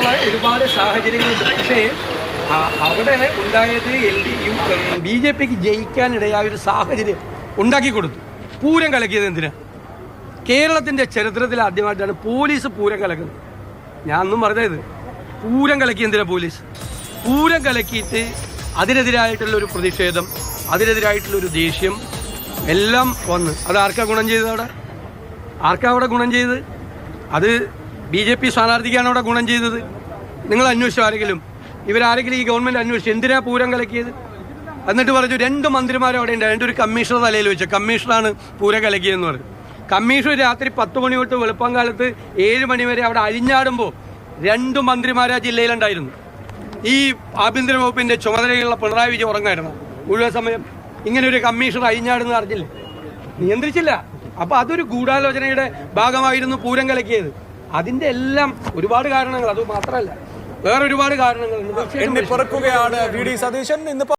അങ്ങനെയുള്ള ഒരുപാട് സാഹചര്യങ്ങളുണ്ട്. പക്ഷേ അവിടെ ഉണ്ടായത് L D U B J പിക്ക് ജയിക്കാനിടയായ ഒരു സാഹചര്യം ഉണ്ടാക്കി കൊടുത്തു. പൂരം കലക്കിയത് എന്തിനാ? കേരളത്തിന്റെ ചരിത്രത്തിൽ ആദ്യമായിട്ടാണ് പോലീസ് പൂരം കലക്കുന്നത്. ഞാൻ ഒന്നും പറഞ്ഞത് പൂരം കലക്കി എന്തിനാ പോലീസ്? പൂരം കലക്കിയിട്ട് അതിനെതിരായിട്ടുള്ള ഒരു പ്രതിഷേധം അതിനെതിരായിട്ടുള്ള ഒരു ദേഷ്യം എല്ലാം വന്ന്. അത് ആർക്കാ ഗുണം ചെയ്തത് അവിടെ? ആർക്കാ അവിടെ ഗുണം ചെയ്ത് അത് ബി ജെ പി സ്ഥാനാർത്ഥിക്കാണ് അവിടെ ഗുണം ചെയ്തത്. നിങ്ങൾ അന്വേഷിച്ചു ആരെങ്കിലും. ഇവരാരെങ്കിലും ഈ ഗവൺമെന്റ് അന്വേഷിച്ചു എന്തിനാ പൂരം കലക്കിയത്? എന്നിട്ട് പറഞ്ഞു രണ്ട് മന്ത്രിമാരും അവിടെ ഉണ്ട്. അതിന്റെ ഒരു കമ്മീഷണർ തലയിൽ വെച്ചു. കമ്മീഷണറാണ് പൂരം കലക്കിയതെന്ന് പറഞ്ഞു. കമ്മീഷൻ രാത്രി പത്ത് മണി തൊട്ട് വെളുപ്പം കാലത്ത് ഏഴ് മണി വരെ അവിടെ അഴിഞ്ഞാടുമ്പോൾ രണ്ട് മന്ത്രിമാർ ആ ജില്ലയിലുണ്ടായിരുന്നു. ഈ ആഭ്യന്തര വകുപ്പിന്റെ ചുമതലയുള്ള പിണറായി വിജയൻ ഉറങ്ങായിരുന്നു. മുഴുവൻ സമയം ഇങ്ങനെ ഒരു കമ്മീഷണർ അഴിഞ്ഞാടുന്ന അറിഞ്ഞില്ലേ? നിയന്ത്രിച്ചില്ല. അപ്പൊ അതൊരു ഗൂഢാലോചനയുടെ ഭാഗമായിരുന്നു പൂരം കലക്കിയത്. അതിന്റെ എല്ലാം ഒരുപാട് കാരണങ്ങൾ അത് മാത്രമല്ല വേറെ ഒരുപാട് കാരണങ്ങൾ തീർച്ചയായിട്ടും എണ്ണിപ്പറക്കുകയാണ് വി ഡി സതീശൻ. ഇന്ന്